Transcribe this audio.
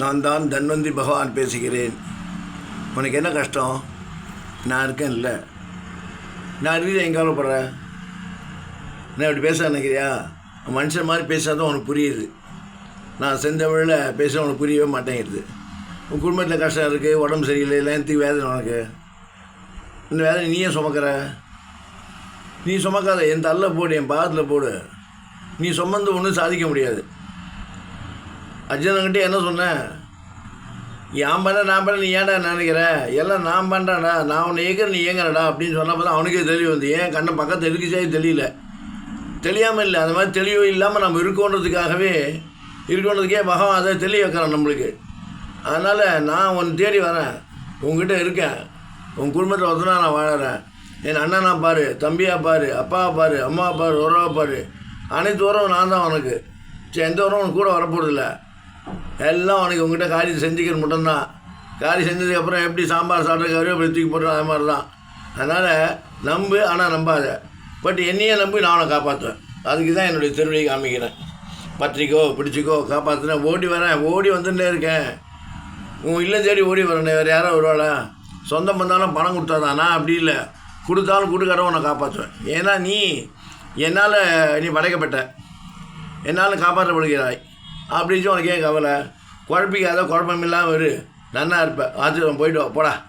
நான் தான் தன்வந்தி பகவான் பேசுகிறேன். உனக்கு என்ன கஷ்டம்? நான் இருக்கேன் இல்லை. நான் இருக்கிறேன் என் கவலைப்படுறேன் நான் இப்படி பேச நினைக்கிறியா? மனுஷன் மாதிரி பேசாதான் உனக்கு புரியுது. நான் செந்தமிழில் பேச உனக்கு புரியவே மாட்டேங்குது. உன் குடும்பத்தில் கஷ்டம் இருக்குது உடம்பு சரியில்லை எல்லாத்தையும் வேதனை உனக்கு. இந்த வேதனை நீயே சுமக்கிற? நீ சுமக்காத என் தள்ள போடு என் பாதத்தில் போடு. நீ சுமந்து ஒன்றும் சாதிக்க முடியாது. அர்ஜுனன்கிட்ட என்ன சொன்னேன் என் பண்ண நான் பண்ண நீ ஏன்டா நினைக்கிற? எல்லாம் நான் பண்ணுறேன்டா நான் உன்னை இயக்கிற நீ இயங்குறடா அப்படின்னு சொன்னப்போ தான் அவனுக்கே தெளிவு வந்து. ஏன் கண்ணை பக்கத்து இருக்குச்சே தெரியல. தெரியாமல் இல்லை. அந்த மாதிரி தெளிவு இல்லாமல் நம்ம இருக்கோன்றதுக்காகவே இருக்கோன்றதுக்கே பகவான் அதை தெளி வைக்கிறான் நம்மளுக்கு. அதனால் நான் ஒன்று தேடி வரேன். உங்ககிட்ட இருக்கேன். உன் குடும்பத்தில் ஒருத்தனா நான் வாழறேன். என் அண்ணனா பாரு தம்பியா பாரு அப்பாவை பாரு அம்மாவை பாரு உறவை பாரு. அனைத்து உறவும் நான் தான் உனக்கு. சரி எந்த உறவும் கூட வரப்போறதில்ல. எல்லாம் உனக்கு உங்ககிட்ட காரியம் செஞ்சுக்கிற மட்டும்தான். காரியம் செஞ்சதுக்கப்புறம் எப்படி சாம்பார் சாப்பிட்றதுக்காக அப்படி தூக்கி போட்டுரும் அது மாதிரி தான் அதனால் நம்பு ஆனால் நம்பாத. பட் என்னையே நம்பி நான் அவனை காப்பாற்றுவேன் அதுக்கு தான் என்னுடைய திருவிழி காமிக்கிறேன். பத்திரிக்கோ பிடிச்சிக்கோ காப்பாற்றுனேன் ஓடி வரேன். ஓடி வந்துட்டே இருக்கேன். உன் இல்லை தேடி ஓடி வரேன். வேறு யாரோ வருவாளா? சொந்தம் வந்தாலும் பணம் கொடுத்தாதான்? நான் அப்படி இல்லை. கொடுத்தாலும் கொடுக்காரன் உன்னை காப்பாற்றுவேன் ஏன்னா நீ என்னால் நீ படைக்கப்பட்ட. என்னால் காப்பாற்றப்படுகிறாய். அப்படின்னு உனக்கு ஏன் கவலை? குழப்பிக்காத குழப்பம் இல்லாமல் இரு. நன்னா இருப்ப. ஆச்சரியம் போயிட்டு போடா.